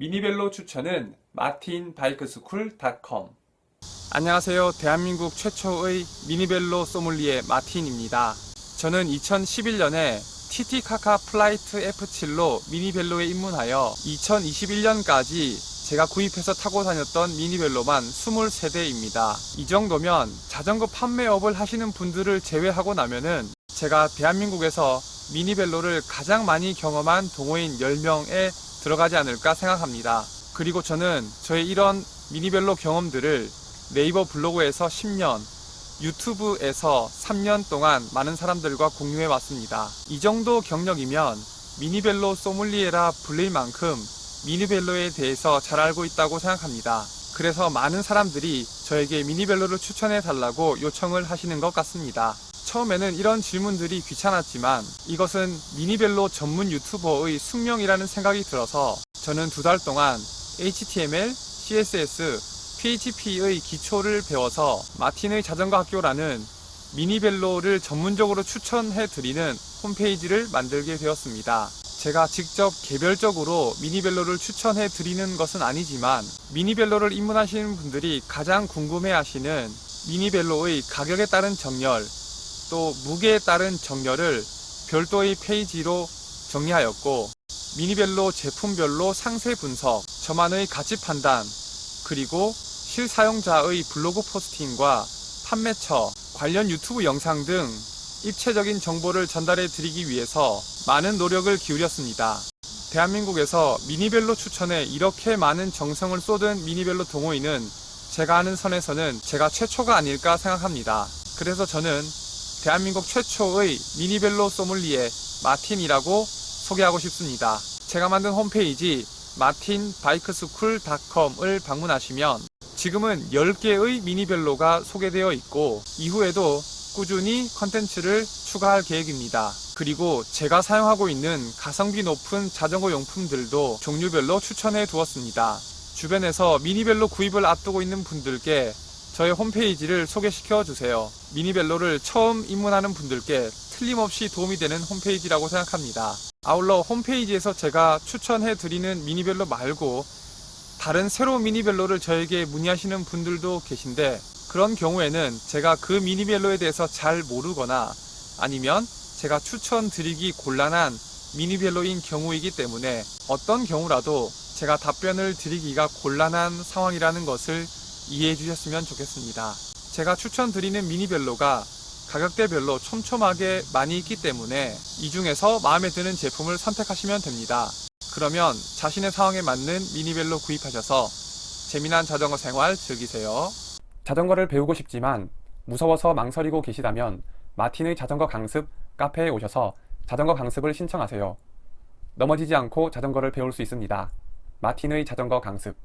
미니벨로 추천은 마틴바이크스쿨닷컴 안녕하세요. 대한민국 최초의 미니벨로 소믈리에 마틴입니다. 저는 2011년에 TT카카 플라이트 F7로 미니벨로에 입문하여 2021년까지 제가 구입해서 타고 다녔던 미니벨로만 23대입니다. 이 정도면 자전거 판매업을 하시는 분들을 제외하고 나면은 제가 대한민국에서 미니벨로를 가장 많이 경험한 동호인 10명에 들어가지 않을까 생각합니다. 그리고 저는 저의 이런 미니벨로 경험들을 네이버 블로그에서 10년, 유튜브에서 3년 동안 많은 사람들과 공유해 왔습니다. 이 정도 경력이면 미니벨로 소믈리에라 불릴 만큼 미니벨로에 대해서 잘 알고 있다고 생각합니다. 그래서 많은 사람들이 저에게 미니벨로를 추천해 달라고 요청을 하시는 것 같습니다. 처음에는 이런 질문들이 귀찮았지만 이것은 미니벨로 전문 유튜버의 숙명이라는 생각이 들어서 저는 두 달 동안 HTML, CSS, PHP의 기초를 배워서 마틴의 자전거 학교라는 미니벨로를 전문적으로 추천해 드리는 홈페이지를 만들게 되었습니다. 제가 직접 개별적으로 미니벨로를 추천해 드리는 것은 아니지만 미니벨로를 입문하시는 분들이 가장 궁금해 하시는 미니벨로의 가격에 따른 정렬 또 무게에 따른 정렬을 별도의 페이지로 정리하였고 미니벨로 제품별로 상세 분석, 저만의 가치 판단, 그리고 실사용자의 블로그 포스팅과 판매처, 관련 유튜브 영상 등 입체적인 정보를 전달해 드리기 위해서 많은 노력을 기울였습니다. 대한민국에서 미니벨로 추천에 이렇게 많은 정성을 쏟은 미니벨로 동호인은 제가 아는 선에서는 제가 최초가 아닐까 생각합니다. 그래서 저는 대한민국 최초의 미니벨로 소믈리에 마틴이라고 소개하고 싶습니다. 제가 만든 홈페이지 마틴바이크스쿨닷컴을 방문하시면 지금은 10개의 미니벨로가 소개되어 있고 이후에도 꾸준히 컨텐츠를 추가할 계획입니다. 그리고 제가 사용하고 있는 가성비 높은 자전거 용품들도 종류별로 추천해 두었습니다. 주변에서 미니벨로 구입을 앞두고 있는 분들께 저의 홈페이지를 소개시켜 주세요. 미니벨로를 처음 입문하는 분들께 틀림없이 도움이 되는 홈페이지라고 생각합니다. 아울러 홈페이지에서 제가 추천해 드리는 미니벨로 말고 다른 새로운 미니벨로를 저에게 문의하시는 분들도 계신데 그런 경우에는 제가 그 미니벨로에 대해서 잘 모르거나 아니면 제가 추천드리기 곤란한 미니벨로인 경우이기 때문에 어떤 경우라도 제가 답변을 드리기가 곤란한 상황이라는 것을 이해해 주셨으면 좋겠습니다. 제가 추천드리는 미니벨로가 가격대별로 촘촘하게 많이 있기 때문에 이 중에서 마음에 드는 제품을 선택하시면 됩니다. 그러면 자신의 상황에 맞는 미니벨로 구입하셔서 재미난 자전거 생활 즐기세요. 자전거를 배우고 싶지만 무서워서 망설이고 계시다면 마틴의 자전거 강습 카페에 오셔서 자전거 강습을 신청하세요. 넘어지지 않고 자전거를 배울 수 있습니다. 마틴의 자전거 강습